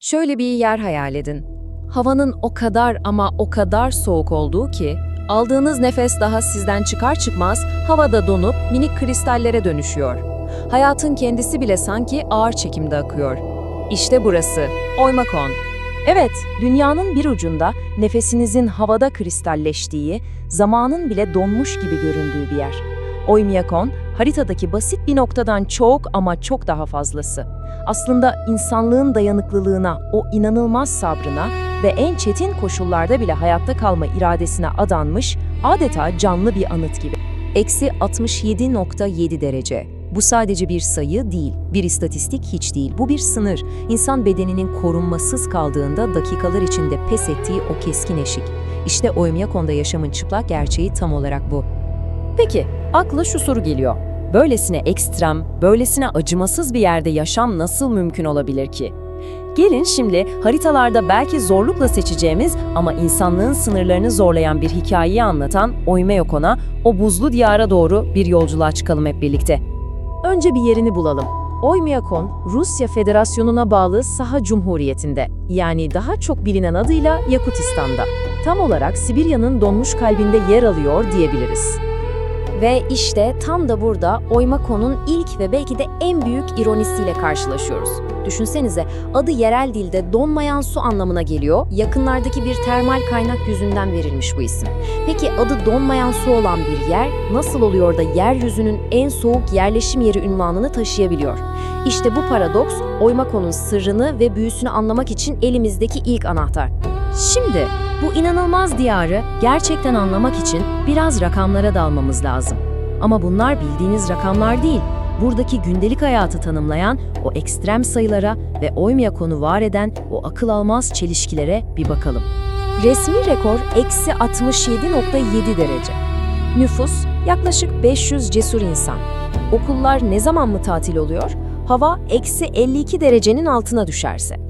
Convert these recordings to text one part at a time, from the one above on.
Şöyle bir yer hayal edin. Havanın o kadar ama o kadar soğuk olduğu ki, aldığınız nefes daha sizden çıkar çıkmaz havada donup minik kristallere dönüşüyor. Hayatın kendisi bile sanki ağır çekimde akıyor. İşte burası, Oymakon. Evet, dünyanın bir ucunda nefesinizin havada kristalleştiği, zamanın bile donmuş gibi göründüğü bir yer. Oymyakon, haritadaki basit bir noktadan çok ama çok daha fazlası. Aslında insanlığın dayanıklılığına, o inanılmaz sabrına ve en çetin koşullarda bile hayatta kalma iradesine adanmış adeta canlı bir anıt gibi. Eksi 67.7 derece. Bu sadece bir sayı değil, bir istatistik hiç değil. Bu bir sınır. İnsan bedeninin korunmasız kaldığında dakikalar içinde pes ettiği o keskin eşik. İşte Oymyakon'da yaşamın çıplak gerçeği tam olarak bu. Peki, akla şu soru geliyor. Böylesine ekstrem, böylesine acımasız bir yerde yaşam nasıl mümkün olabilir ki? Gelin şimdi haritalarda belki zorlukla seçeceğimiz ama insanlığın sınırlarını zorlayan bir hikayeyi anlatan Oymeyokon'a, o buzlu diyara doğru bir yolculuğa çıkalım hep birlikte. Önce bir yerini bulalım. Oymyakon, Rusya Federasyonu'na bağlı Saha Cumhuriyeti'nde, yani daha çok bilinen adıyla Yakutistan'da. Tam olarak Sibirya'nın donmuş kalbinde yer alıyor diyebiliriz. Ve işte tam da burada Oymakon'un ilk ve belki de en büyük ironisiyle karşılaşıyoruz. Düşünsenize adı yerel dilde donmayan su anlamına geliyor, yakınlardaki bir termal kaynak yüzünden verilmiş bu isim. Peki adı donmayan su olan bir yer nasıl oluyor da yeryüzünün en soğuk yerleşim yeri ünvanını taşıyabiliyor? İşte bu paradoks Oymakon'un sırrını ve büyüsünü anlamak için elimizdeki ilk anahtar. Şimdi bu inanılmaz diyarı gerçekten anlamak için biraz rakamlara dalmamız lazım. Ama bunlar bildiğiniz rakamlar değil. Buradaki gündelik hayatı tanımlayan o ekstrem sayılara ve Oymyakon'u var eden o akıl almaz çelişkilere bir bakalım. Resmi rekor eksi 67.7 derece. Nüfus yaklaşık 500 cesur insan. Okullar ne zaman mı tatil oluyor? Hava eksi 52 derecenin altına düşerse.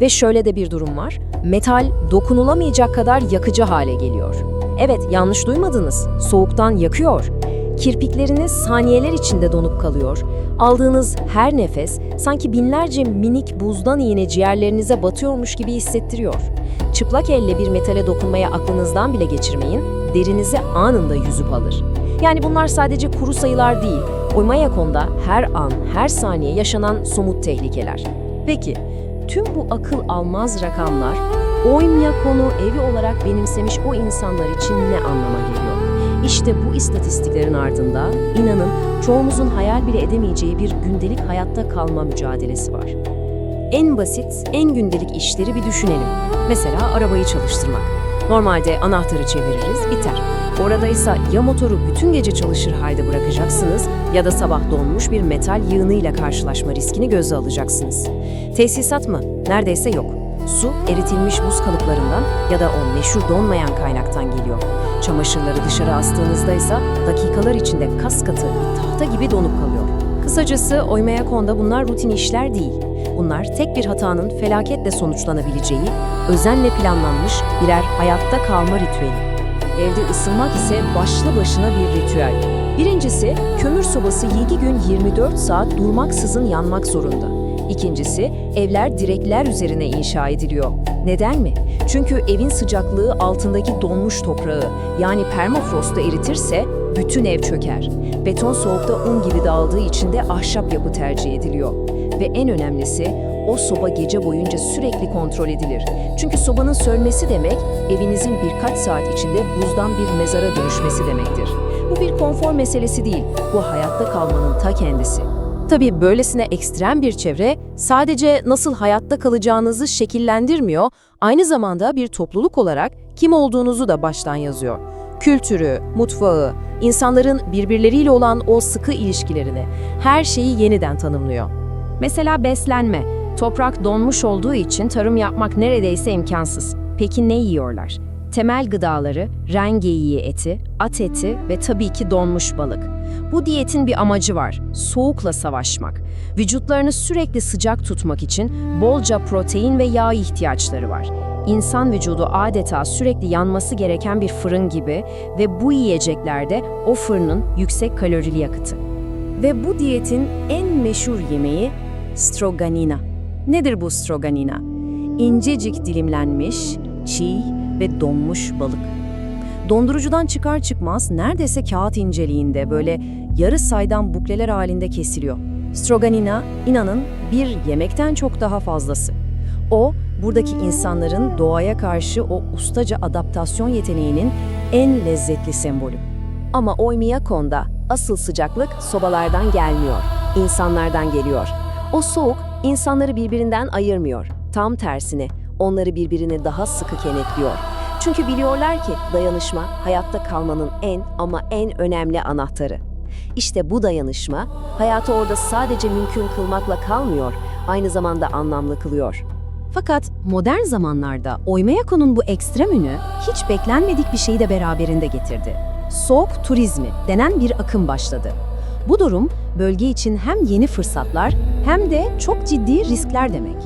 Ve şöyle de bir durum var. Metal dokunulamayacak kadar yakıcı hale geliyor. Evet, yanlış duymadınız. Soğuktan yakıyor. Kirpikleriniz saniyeler içinde donup kalıyor. Aldığınız her nefes sanki binlerce minik buzdan iğne ciğerlerinize batıyormuş gibi hissettiriyor. Çıplak elle bir metale dokunmaya aklınızdan bile geçirmeyin, derinizi anında yüzüp alır. Yani bunlar sadece kuru sayılar değil, Oymayakon'da her an, her saniye yaşanan somut tehlikeler. Peki, tüm bu akıl almaz rakamlar Oymyakon'u evi olarak benimsemiş o insanlar için ne anlama geliyor? İşte bu istatistiklerin ardında inanın çoğumuzun hayal bile edemeyeceği bir gündelik hayatta kalma mücadelesi var. En basit, en gündelik işleri bir düşünelim. Mesela arabayı çalıştırmak. Normalde anahtarı çeviririz, biter. Orada ise ya motoru bütün gece çalışır halde bırakacaksınız ya da sabah donmuş bir metal yığınıyla karşılaşma riskini göze alacaksınız. Tesisat mı? Neredeyse yok. Su eritilmiş buz kalıplarından ya da o meşhur donmayan kaynaktan geliyor. Çamaşırları dışarı astığınızda ise dakikalar içinde kas katı bir tahta gibi donup kalıyor. Kısacası oymaya konda bunlar rutin işler değil. Bunlar tek bir hatanın felaketle sonuçlanabileceği, özenle planlanmış birer hayatta kalma ritüeli. Evde ısınmak ise başlı başına bir ritüel. Birincisi, kömür sobası 7 gün 24 saat durmaksızın yanmak zorunda. İkincisi, evler direkler üzerine inşa ediliyor. Neden mi? Çünkü evin sıcaklığı altındaki donmuş toprağı, yani permafrostu eritirse bütün ev çöker. Beton soğukta un gibi dağıldığı için de ahşap yapı tercih ediliyor. Ve en önemlisi, o soba gece boyunca sürekli kontrol edilir. Çünkü sobanın sönmesi demek, evinizin birkaç saat içinde buzdan bir mezara dönüşmesi demektir. Bu bir konfor meselesi değil, bu hayatta kalmanın ta kendisi. Tabii böylesine ekstrem bir çevre sadece nasıl hayatta kalacağınızı şekillendirmiyor, aynı zamanda bir topluluk olarak kim olduğunuzu da baştan yazıyor. Kültürü, mutfağı, insanların birbirleriyle olan o sıkı ilişkilerini, her şeyi yeniden tanımlıyor. Mesela beslenme. Toprak donmuş olduğu için tarım yapmak neredeyse imkansız. Peki ne yiyorlar? Temel gıdaları, rengeyiği eti, at eti ve tabii ki donmuş balık. Bu diyetin bir amacı var, soğukla savaşmak. Vücutlarını sürekli sıcak tutmak için bolca protein ve yağ ihtiyaçları var. İnsan vücudu adeta sürekli yanması gereken bir fırın gibi ve bu yiyeceklerde o fırının yüksek kalorili yakıtı. Ve bu diyetin en meşhur yemeği stroganina. Nedir bu stroganina? incecik dilimlenmiş, çiğ ve donmuş balık. Dondurucudan çıkar çıkmaz neredeyse kağıt inceliğinde böyle yarı saydam bukleler halinde kesiliyor. Stroganina, inanın bir yemekten çok daha fazlası. O, buradaki insanların doğaya karşı o ustaca adaptasyon yeteneğinin en lezzetli sembolü. Ama Oymiyakon'da asıl sıcaklık sobalardan gelmiyor, insanlardan geliyor. O soğuk insanları birbirinden ayırmıyor. Tam tersine onları birbirine daha sıkı kenetliyor. Çünkü biliyorlar ki dayanışma hayatta kalmanın en ama en önemli anahtarı. İşte bu dayanışma hayatı orada sadece mümkün kılmakla kalmıyor, aynı zamanda anlamlı kılıyor. Fakat modern zamanlarda Oymeyako'nun bu ekstrem ünü hiç beklenmedik bir şeyi de beraberinde getirdi. Soğuk turizmi denen bir akım başladı. Bu durum bölge için hem yeni fırsatlar hem de çok ciddi riskler demek.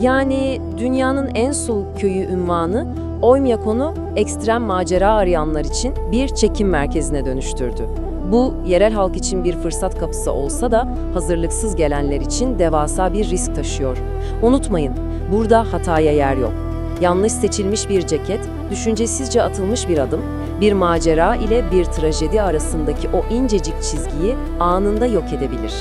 Yani dünyanın en soğuk köyü ünvanı Oymyakon'u ekstrem macera arayanlar için bir çekim merkezine dönüştürdü. Bu yerel halk için bir fırsat kapısı olsa da hazırlıksız gelenler için devasa bir risk taşıyor. Unutmayın, burada hataya yer yok. Yanlış seçilmiş bir ceket, düşüncesizce atılmış bir adım, bir macera ile bir trajedi arasındaki o incecik çizgiyi anında yok edebilir.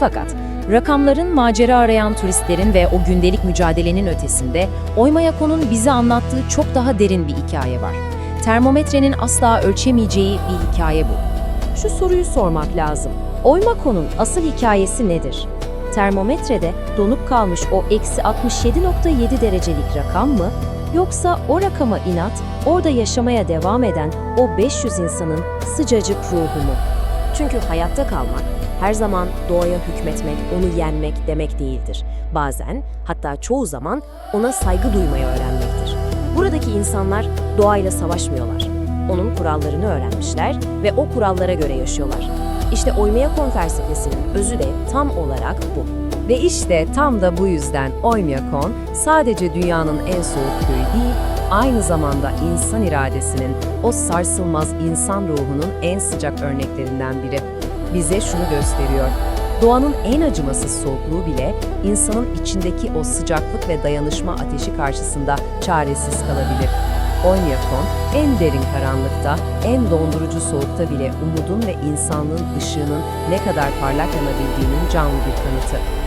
Fakat rakamların macera arayan turistlerin ve o gündelik mücadelenin ötesinde Oymayako'nun bize anlattığı çok daha derin bir hikaye var. Termometrenin asla ölçemeyeceği bir hikaye bu. Şu soruyu sormak lazım. Oymako'nun asıl hikayesi nedir? Termometrede donup kalmış o eksi 67.7 derecelik rakam mı? Yoksa o rakama inat, orada yaşamaya devam eden o 500 insanın sıcacık ruhu mu? Çünkü hayatta kalmak her zaman doğaya hükmetmek, onu yenmek demek değildir. Bazen, hatta çoğu zaman ona saygı duymayı öğrenmektir. Buradaki insanlar doğayla savaşmıyorlar. Onun kurallarını öğrenmişler ve o kurallara göre yaşıyorlar. İşte Oymyakon felsefesinin özü de tam olarak bu. Ve işte tam da bu yüzden Oymyakon sadece dünyanın en soğuk köyü değil, aynı zamanda insan iradesinin, o sarsılmaz insan ruhunun en sıcak örneklerinden biri. Bize şunu gösteriyor. Doğanın en acımasız soğukluğu bile insanın içindeki o sıcaklık ve dayanışma ateşi karşısında çaresiz kalabilir. Oymyakon en derin karanlıkta, en dondurucu soğukta bile umudun ve insanlığın ışığının ne kadar parlak yanabildiğinin canlı bir kanıtı.